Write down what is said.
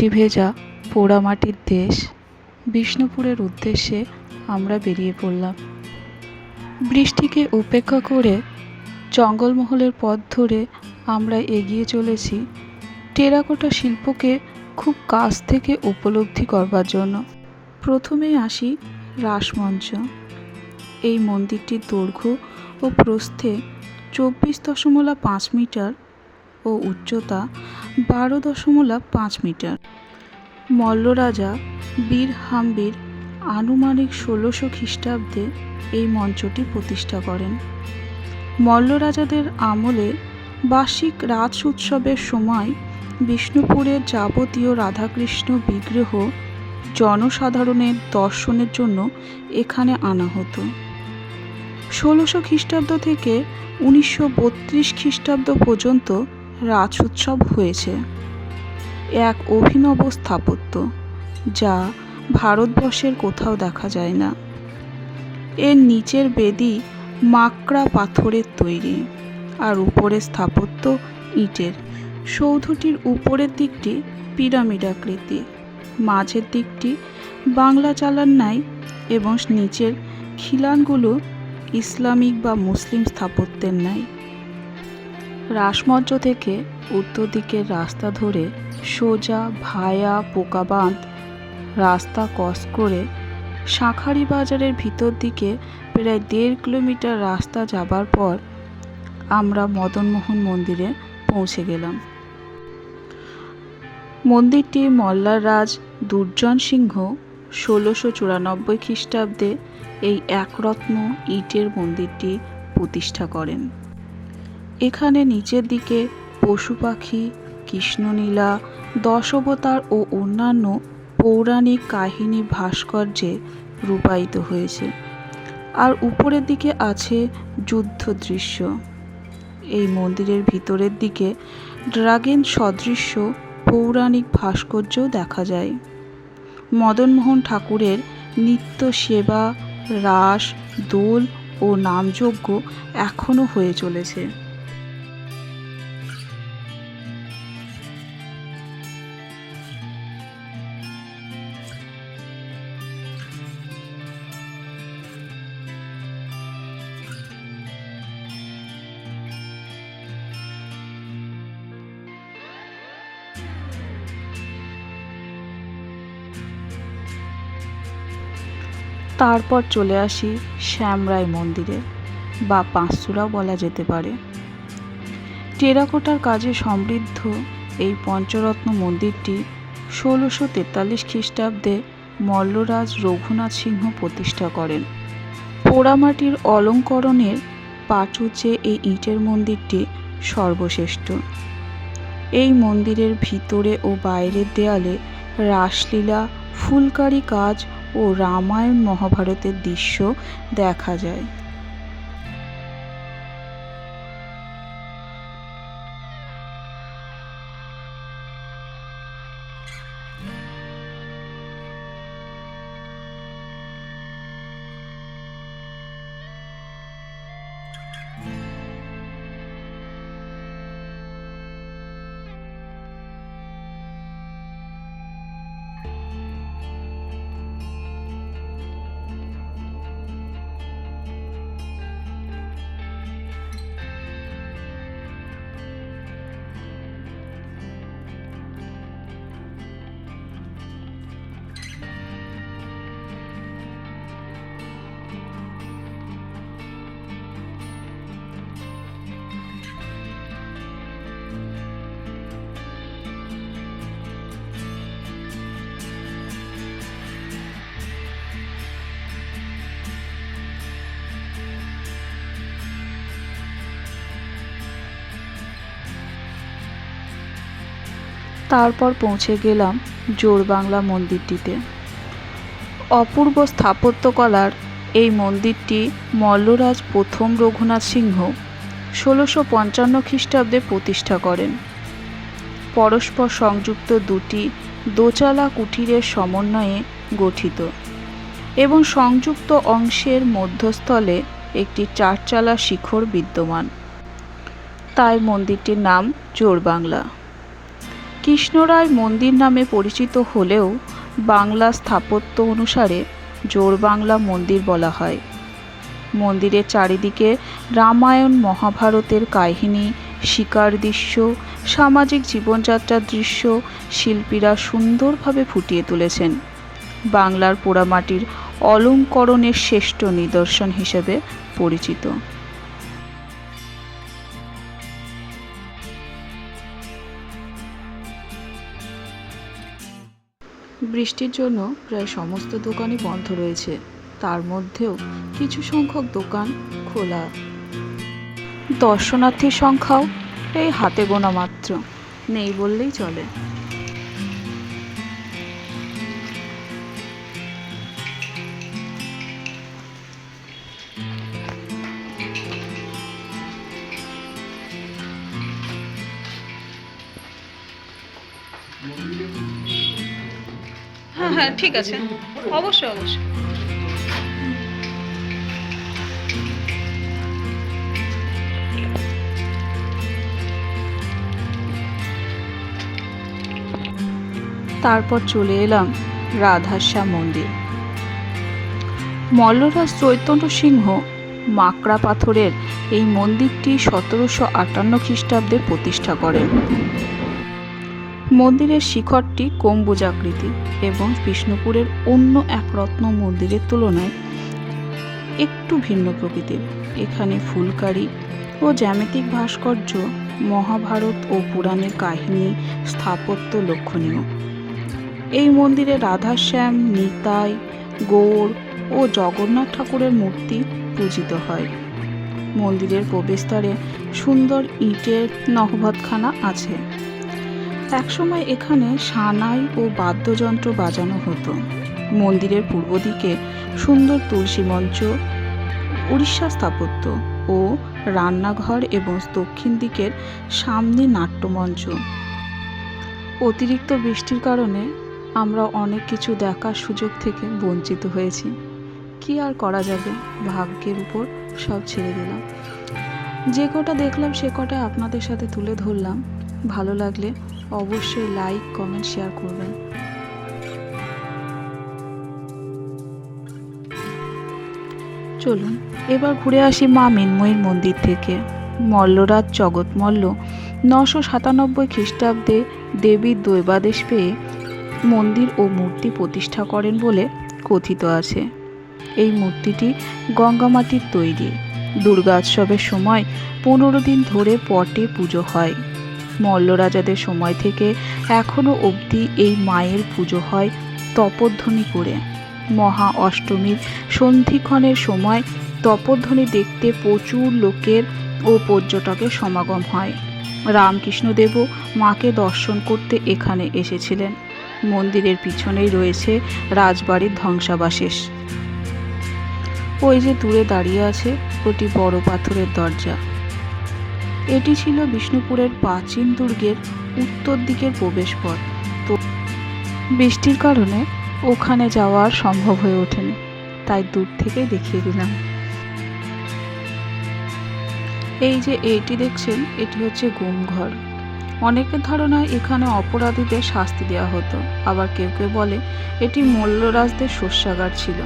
বৃষ্টি ভেজা পোড়ামাটির দেশ। বিষ্ণুপুরের উদ্দেশ্যে আমরা বেরিয়ে পড়লাম। বৃষ্টিকে উপেক্ষা করে জঙ্গলমহলের পথ ধরে আমরা এগিয়ে চলেছি টেরাকোটা শিল্পকে খুব কাছ থেকে উপলব্ধি করবার জন্য। প্রথমেই আসি রাসমঞ্চ। এই মন্দিরটির দৈর্ঘ্য ও প্রস্থে চব্বিশ দশমলব পাঁচ মিটার ও উচ্চতা বারো দশমলা পাঁচ মিটার। মল্লরাজা বীর হাম্বির আনুমানিক ষোলোশো খ্রিস্টাব্দে এই মঞ্চটি প্রতিষ্ঠা করেন। মল্ল রাজাদের আমলে বার্ষিক রাজ উৎসবের সময় বিষ্ণুপুরের যাবতীয় রাধাকৃষ্ণ বিগ্রহ জনসাধারণের দর্শনের জন্য এখানে আনা হতো। ষোলোশো খ্রিস্টাব্দ থেকে উনিশশো বত্রিশ খ্রিস্টাব্দ পর্যন্ত রাজ উৎসব হয়েছে। এক অভিনব স্থাপত্য, যা ভারতবর্ষের কোথাও দেখা যায় না। এর নিচের বেদি মাকড়া পাথরের তৈরি আর উপরের স্থাপত্য ইটের। সৌধটির উপরের দিকটি পিরামিড আকৃতি, মাঝের দিকটি বাংলা চালার নাই এবং নিচের খিলানগুলো ইসলামিক বা মুসলিম স্থাপত্যের ন্যায় রাসমঞ্চ থেকে উত্তর দিকের রাস্তা ধরে সোজা ভায়া পোকাবাঁধ রাস্তা ক্রস করে শাঁখারি বাজারের ভিতর দিকে প্রায় দেড় কিলোমিটার রাস্তা যাবার পর আমরা মদনমোহন মন্দিরে পৌঁছে গেলাম। মন্দিরটি মল্লার রাজ দুর্জন সিংহ ষোলোশো চুরানব্বই খ্রিস্টাব্দে এই একরত্ন ইটের মন্দিরটি প্রতিষ্ঠা করেন। এখানে নিচের দিকে পশু পাখি কৃষ্ণনীলা দশবতার ও অন্যান্য পৌরাণিক কাহিনী ভাস্কর্যে রূপায়িত হয়েছে। আর উপরের দিকে আছে যুদ্ধ দৃশ্য। এই মন্দিরের ভিতরের দিকে ড্রাগেন সদৃশ্য পৌরাণিক ভাস্কর্যও দেখা যায়। মদনমোহন ঠাকুরের নিত্য সেবা, রাস, দোল ও নামযজ্ঞ এখনও হয়ে চলেছে। তারপর চলে আসি শ্যামরায় মন্দিরে, বা পাঁচচূড়াও বলা যেতে পারে। টেরাকোটার কাজে সমৃদ্ধ এই পঞ্চরত্ন মন্দিরটি ষোলোশো তেতাল্লিশ খ্রিস্টাব্দে মল্লরাজ রঘুনাথ সিংহ প্রতিষ্ঠা করেন। পোড়ামাটির অলঙ্করণের প্রাচুর্যে এই ইটের মন্দিরটি সর্বশ্রেষ্ঠ। এই মন্দিরের ভিতরে ও বাইরের দেয়ালে রাসলীলা, ফুলকারি কাজ ও রামায়ণ মহাভারতের দৃশ্য দেখা যায়। তারপর পৌঁছে গেলাম জোরবাংলা মন্দিরটিতে। অপূর্ব স্থাপত্যকলার এই মন্দিরটি মল্লরাজ প্রথম রঘুনাথ সিংহ ষোলোশো পঞ্চান্ন খ্রিস্টাব্দে প্রতিষ্ঠা করেন। পরস্পর সংযুক্ত দুটি দোচালা কুঠিরের সমন্বয়ে গঠিত এবং সংযুক্ত অংশের মধ্যস্থলে একটি চারচালা শিখর বিদ্যমান। তাই মন্দিরটির নাম জোরবাংলা। কৃষ্ণরায় মন্দির নামে পরিচিত হলেও বাংলা স্থাপত্য অনুসারে জোড়বাংলা মন্দির বলা হয়। মন্দিরের চারিদিকে রামায়ণ মহাভারতের কাহিনী, শিকার দৃশ্য, সামাজিক জীবনযাত্রার দৃশ্য শিল্পীরা সুন্দরভাবে ফুটিয়ে তুলেছেন। বাংলার পোড়ামাটির অলঙ্করণের শ্রেষ্ঠ নিদর্শন হিসেবে পরিচিত। বৃষ্টির জন্য প্রায় সমস্ত দোকানই বন্ধ রয়েছে। তার মধ্যেও কিছু সংখ্যক দোকান খোলা। দর্শনার্থীর সংখ্যাও এই হাতে গোনা মাত্র। নেই বললেই চলে। হ্যাঁ ঠিক আছে। অবশ্যই অবশ্যই। তারপর চলে এলাম রাধাশ্যাম মন্দির। মল্লরাজ চৈতন্য সিংহ মাকড়া পাথরের এই মন্দিরটি সতেরোশো আটান্ন খ্রিস্টাব্দে প্রতিষ্ঠা করেন। মন্দিরের শিখরটি গম্বুজাকৃতি এবং বিষ্ণুপুরের অন্য এক রত্ন মন্দিরের তুলনায় একটু ভিন্ন প্রকৃতির। এখানে ফুলকারি ও জ্যামিতিক ভাস্কর্য, মহাভারত ও পুরাণের কাহিনী, স্থাপত্য লক্ষণীয়। এই মন্দিরে রাধাশ্যাম, নিতাই গৌড় ও জগন্নাথ ঠাকুরের মূর্তি পূজিত হয়। মন্দিরের প্রবেশদ্বারে সুন্দর ইটের নহবতখানা আছে। একসময় এখানে সানাই ও বাদ্যযন্ত্র বাজানো হতো। মন্দিরের পূর্ব দিকে সুন্দর তুলসী মঞ্চ, উড়িষ্যা স্থাপত্য ও রান্নাঘর এবং দক্ষিণ দিকের সামনে নাট্যমঞ্চ। অতিরিক্ত বৃষ্টির কারণে আমরা অনেক কিছু দেখার সুযোগ থেকে বঞ্চিত হয়েছি। কি আর করা যাবে? ভাগ্যের উপর সব ছেড়ে দিলাম। যে কটা দেখলাম সে কটা আপনাদের সাথে তুলে ধরলাম। ভালো লাগলে অবশ্যই লাইক কমেন্ট শেয়ার করবেন। চলুন, এবার ঘুরে আসি মা মিন্ময়ীর মন্দির থেকে। মল্লরাজ জগৎ মল্ল নশো সাতানব্বই খ্রিস্টাব্দে দেবীর দৈবাদেশ পেয়ে মন্দির ও মূর্তি প্রতিষ্ঠা করেন বলে কথিত আছে। এই মূর্তিটি গঙ্গামাটির তৈরি। দুর্গোৎসবের সময় পনেরো দিন ধরে পটে পুজো হয়। মল্লরাজাদের সময় থেকে এখনও অবধি এই মায়ের পুজো হয় তপধ্বনি করে। মহা অষ্টমীর সন্ধিক্ষণের সময় তপধ্বনি দেখতে প্রচুর লোকের ও পর্যটকের সমাগম হয়। রামকৃষ্ণদেবও মাকে দর্শন করতে এখানে এসেছিলেন। মন্দিরের পিছনেই রয়েছে রাজবাড়ির ধ্বংসাবশেষ। ওই যে দূরে দাঁড়িয়ে আছে ওটি বড় পাথরের দরজা। এটি ছিল বিষ্ণুপুরের প্রাচীন দুর্গের উত্তর দিকের প্রবেশপথ। তো বৃষ্টির কারণে ওখানে যাওয়া সম্ভব হয়ে ওঠেনি, তাই দূর থেকেই দেখিয়ে দিলাম। এই যে এইটি দেখছেন, এটি হচ্ছে গুমঘর। অনেকের ধারণা এখানে অপরাধীদের শাস্তি দেওয়া হতো। আবার কেউ কেউ বলে, এটি মল্লরাজদের শস্যাগার ছিল।